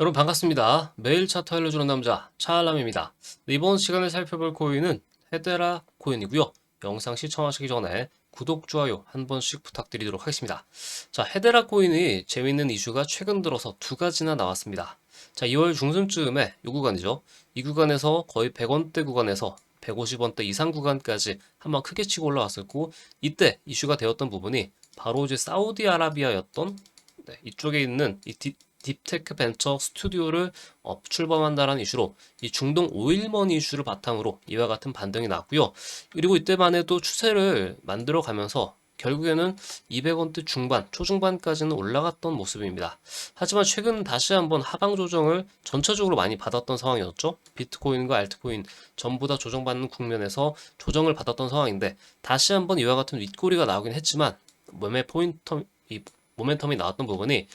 여러분 반갑습니다. 매일 차트 알려주는 남자 차알람입니다. 이번 시간에 살펴볼 코인은 헤데라 코인이고요. 영상 시청하시기 전에 구독, 좋아요 한 번씩 부탁드리도록 하겠습니다. 자, 헤데라 코인이 재밌는 이슈가 최근 들어서 두 가지나 나왔습니다. 자, 2월 중순쯤에 이 구간이죠. 이 구간에서 거의 100원대 구간에서 150원대 이상 구간까지 한번 크게 치고 올라왔었고 이때 이슈가 되었던 부분이 바로 이제 사우디아라비아였던 네, 이쪽에 있는 이 딥, 딥테크 벤처 스튜디오를 어, 출범한다라는 이슈로 이 중동 오일머니 이슈를 바탕으로 이와 같은 반등이 나왔고요. 그리고 이때만 해도 추세를 만들어 가면서 결국에는 200원대 중반, 초중반까지는 올라갔던 모습입니다. 하지만 최근 다시 한번 하방 조정을 전체적으로 많이 받았던 상황이었죠. 비트코인과 알트코인 전부 다 조정받는 국면에서 조정을 받았던 상황인데 다시 한번 이와 같은 윗꼬리가 나오긴 했지만 매매 포인터 이 모멘텀이 나왔던 부분이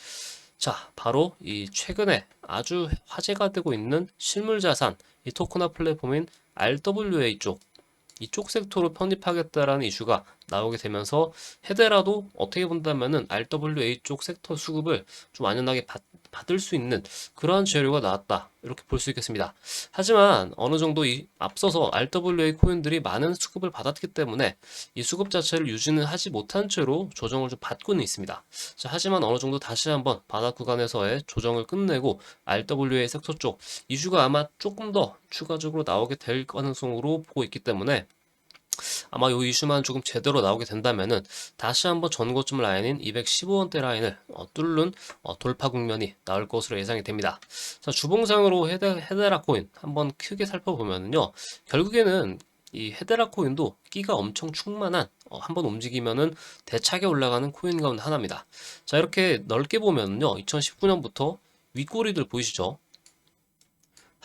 자, 바로 이 최근에 아주 화제가 되고 있는 실물 자산, 이 토크나 플랫폼인 RWA 쪽, 이쪽 섹터로 편입하겠다라는 이슈가 나오게 되면서 헤데라도 어떻게 본다면은 RWA 쪽 섹터 수급을 좀 완연하게 받, 받을 수 있는 그러한 재료가 나왔다. 이렇게 볼 수 있겠습니다. 하지만 어느 정도 이 앞서서 RWA 코인들이 많은 수급을 받았기 때문에 이 수급 자체를 유지는 하지 못한 채로 조정을 좀 받고는 있습니다. 자, 하지만 어느 정도 다시 한번 바닥 구간에서의 조정을 끝내고 RWA 섹터 쪽 이슈가 아마 조금 더 추가적으로 나오게 될 가능성으로 보고 있기 때문에 아마 이 이슈만 조금 제대로 나오게 된다면은 다시 한번 전고점 라인인 215원대 라인을 어, 뚫는 어, 돌파 국면이 나올 것으로 예상이 됩니다. 자, 주봉상으로 헤데, 헤데라 코인 한번 크게 살펴보면은요. 결국에는 이 헤데라 코인도 끼가 엄청 충만한 어, 한번 움직이면은 대차게 올라가는 코인 가운데 하나입니다. 자, 이렇게 넓게 보면은요. 2019년부터 윗꼬리들 보이시죠?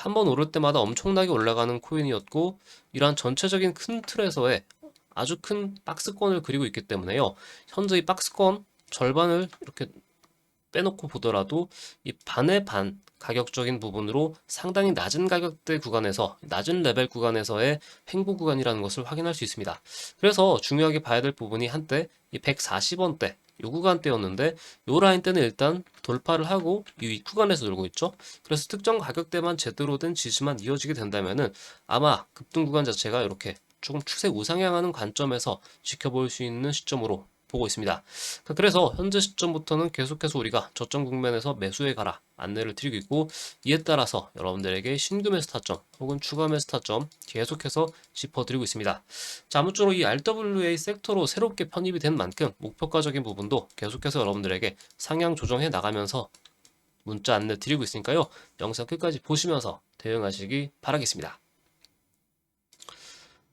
한 번 오를 때마다 엄청나게 올라가는 코인이었고 이러한 전체적인 큰 틀에서의 아주 큰 박스권을 그리고 있기 때문에요. 현재 이 박스권 절반을 이렇게 빼놓고 보더라도 이 반의 반 가격적인 부분으로 상당히 낮은 가격대 구간에서 낮은 레벨 구간에서의 횡보 구간이라는 것을 확인할 수 있습니다. 그래서 중요하게 봐야 될 부분이 한때 이 140원대 요 구간대였는데 요 라인 때는 일단 돌파를 하고 이 구간에서 놀고 있죠. 그래서 특정 가격대만 제대로 된 지지만 이어지게 된다면은 아마 급등 구간 자체가 이렇게 조금 추세 우상향하는 관점에서 지켜볼 수 있는 시점으로 보고 있습니다. 그래서 현재 시점부터는 계속해서 우리가 저점 국면에서 매수해 가라 안내를 드리고 있고 이에 따라서 여러분들에게 신규 매수 타점 혹은 추가 매수 타점 계속해서 짚어드리고 있습니다. 자, 아무쪼록 이 RWA 섹터로 새롭게 편입이 된 만큼 목표가적인 부분도 계속해서 여러분들에게 상향 조정해 나가면서 문자 안내 드리고 있으니까요. 영상 끝까지 보시면서 대응하시기 바라겠습니다.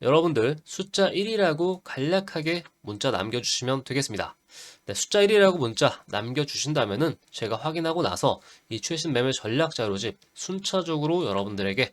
여러분들 숫자 1이라고 간략하게 문자 남겨주시면 되겠습니다. 네, 숫자 1이라고 문자 남겨주신다면 은 제가 확인하고 나서 이 최신 매매 전략 자료집 순차적으로 여러분들에게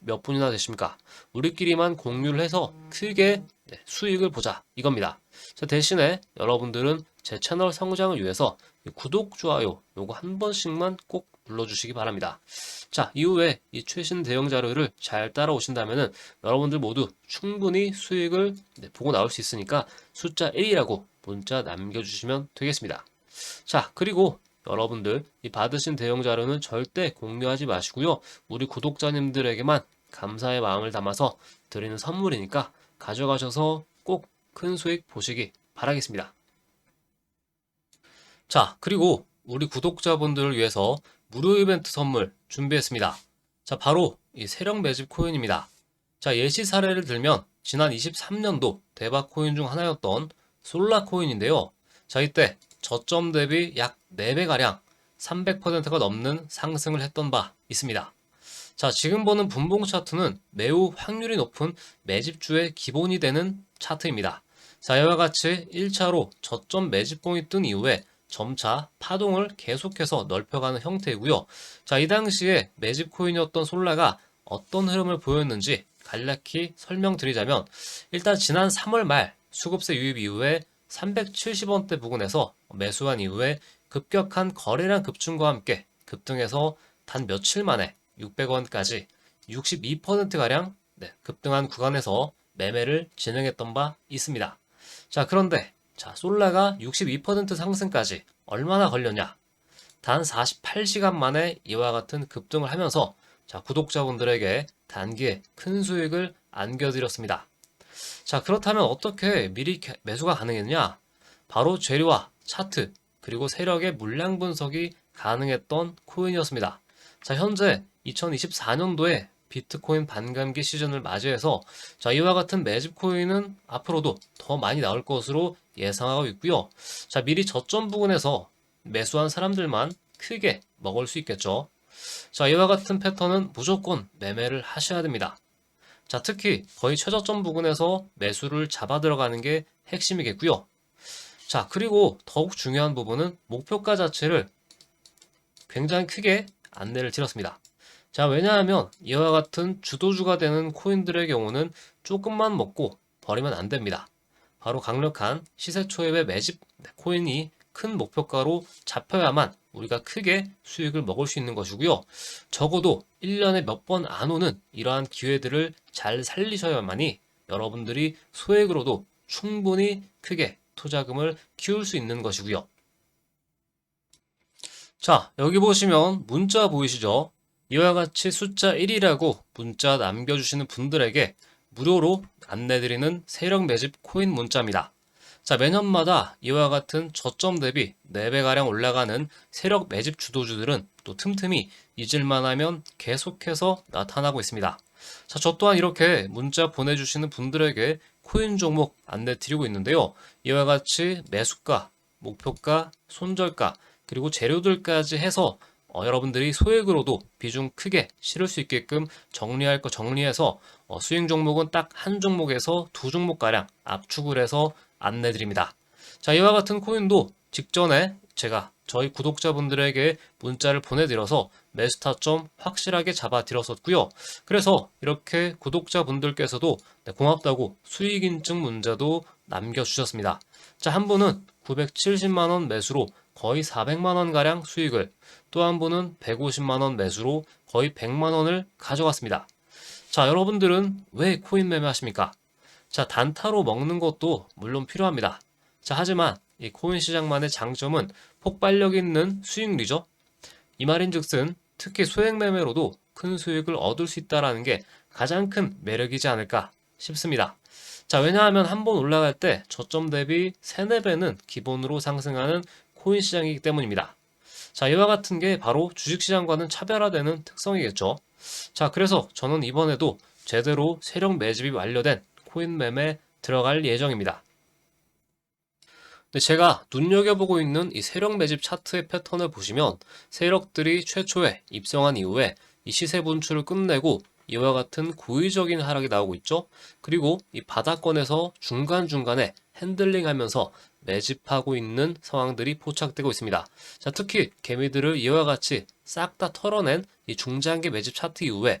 몇 분이나 되십니까? 우리끼리만 공유를 해서 크게 네, 수익을 보자 이겁니다. 자, 대신에 여러분들은 제 채널 성장을 위해서 이 구독, 좋아요 요거 한 번씩만 꼭 눌러주시기 바랍니다. 자, 이후에 이 최신 대형 자료를 잘 따라오신다면은 여러분들 모두 충분히 수익을 네, 보고 나올 수 있으니까 숫자 1이라고 문자 남겨주시면 되겠습니다. 자, 그리고 여러분들 이 받으신 대형 자료는 절대 공유하지 마시고요. 우리 구독자님들에게만 감사의 마음을 담아서 드리는 선물이니까 가져가셔서 꼭 큰 수익 보시기 바라겠습니다. 자, 그리고 우리 구독자분들을 위해서 무료 이벤트 선물 준비했습니다. 자, 바로 이 세력 매집 코인입니다. 자, 예시 사례를 들면 지난 23년도 대박 코인 중 하나였던 솔라 코인인데요. 자, 이때 저점 대비 약 4배가량 300%가 넘는 상승을 했던 바 있습니다. 자, 지금 보는 분봉 차트는 매우 확률이 높은 매집주의 기본이 되는 차트입니다. 자, 이와 같이 1차로 저점 매집봉이 뜬 이후에 점차 파동을 계속해서 넓혀가는 형태이고요. 자, 이 당시에 매집 코인이었던 솔라가 어떤 흐름을 보였는지 간략히 설명드리자면 일단 지난 3월 말 수급세 유입 이후에 370원대 부근에서 매수한 이후에 급격한 거래량 급증과 함께 급등해서 단 며칠 만에 600원까지 62%가량 급등한 구간에서 매매를 진행했던 바 있습니다. 자, 그런데 자, 솔라가 62% 상승까지 얼마나 걸렸냐? 단 48시간 만에 이와 같은 급등을 하면서 자, 구독자분들에게 단기에 큰 수익을 안겨드렸습니다. 자, 그렇다면 어떻게 미리 매수가 가능했냐? 바로 재료와 차트, 그리고 세력의 물량 분석이 가능했던 코인이었습니다. 자, 현재 2024년도에 비트코인 반감기 시즌을 맞이해서 자, 이와 같은 매집 코인은 앞으로도 더 많이 나올 것으로 예상하고 있고요. 자, 미리 저점 부근에서 매수한 사람들만 크게 먹을 수 있겠죠. 자, 이와 같은 패턴은 무조건 매매를 하셔야 됩니다. 자, 특히 거의 최저점 부근에서 매수를 잡아 들어가는 게 핵심이겠고요. 자, 그리고 더욱 중요한 부분은 목표가 자체를 굉장히 크게 안내를 드렸습니다. 자, 왜냐하면 이와 같은 주도주가 되는 코인들의 경우는 조금만 먹고 버리면 안 됩니다. 바로 강력한 시세 초입의 매집 코인이 큰 목표가로 잡혀야만 우리가 크게 수익을 먹을 수 있는 것이고요. 적어도 1년에 몇 번 안 오는 이러한 기회들을 잘 살리셔야만이 여러분들이 소액으로도 충분히 크게 투자금을 키울 수 있는 것이고요. 자, 여기 보시면 문자 보이시죠? 이와 같이 숫자 1이라고 문자 남겨주시는 분들에게 무료로 안내드리는 세력 매집 코인 문자입니다. 자, 매년마다 이와 같은 저점 대비 4배가량 올라가는 세력 매집 주도주들은 또 틈틈이 잊을만 하면 계속해서 나타나고 있습니다. 자, 저 또한 이렇게 문자 보내주시는 분들에게 코인 종목 안내 드리고 있는데요. 이와 같이 매수가, 목표가, 손절가, 그리고 재료들까지 해서 어, 여러분들이 소액으로도 비중 크게 실을 수 있게끔 정리할 거 정리해서 어, 수익 종목은 딱 한 종목에서 두 종목가량 압축을 해서 안내 드립니다. 자, 이와 같은 코인도 직전에 제가 저희 구독자분들에게 문자를 보내드려서 매수 타점 확실하게 잡아 드렸었고요. 그래서 이렇게 구독자분들께서도 네, 고맙다고 수익 인증 문자도 남겨주셨습니다. 자, 한 분은 970만원 매수로 거의 400만원 가량 수익을 또 한 분은 150만원 매수로 거의 100만원을 가져갔습니다. 자, 여러분들은 왜 코인 매매하십니까? 자, 단타로 먹는 것도 물론 필요합니다. 자, 하지만 이 코인 시장만의 장점은 폭발력 있는 수익률이죠. 이 말인 즉슨 특히 소액 매매로도 큰 수익을 얻을 수 있다는 게 가장 큰 매력이지 않을까 싶습니다. 자, 왜냐하면 한 번 올라갈 때 저점 대비 3, 4배는 기본으로 상승하는 코인 시장이기 때문입니다. 자, 이와 같은 게 바로 주식시장과는 차별화되는 특성이겠죠. 자, 그래서 저는 이번에도 제대로 세력 매집이 완료된 코인 매매 들어갈 예정입니다. 제가 눈여겨보고 있는 이 세력 매집 차트의 패턴을 보시면 세력들이 최초에 입성한 이후에 이 시세 분출을 끝내고 이와 같은 고의적인 하락이 나오고 있죠. 그리고 이 바닥권에서 중간중간에 핸들링 하면서 매집하고 있는 상황들이 포착되고 있습니다. 자, 특히 개미들을 이와 같이 싹 다 털어낸 이 중장기 매집 차트 이후에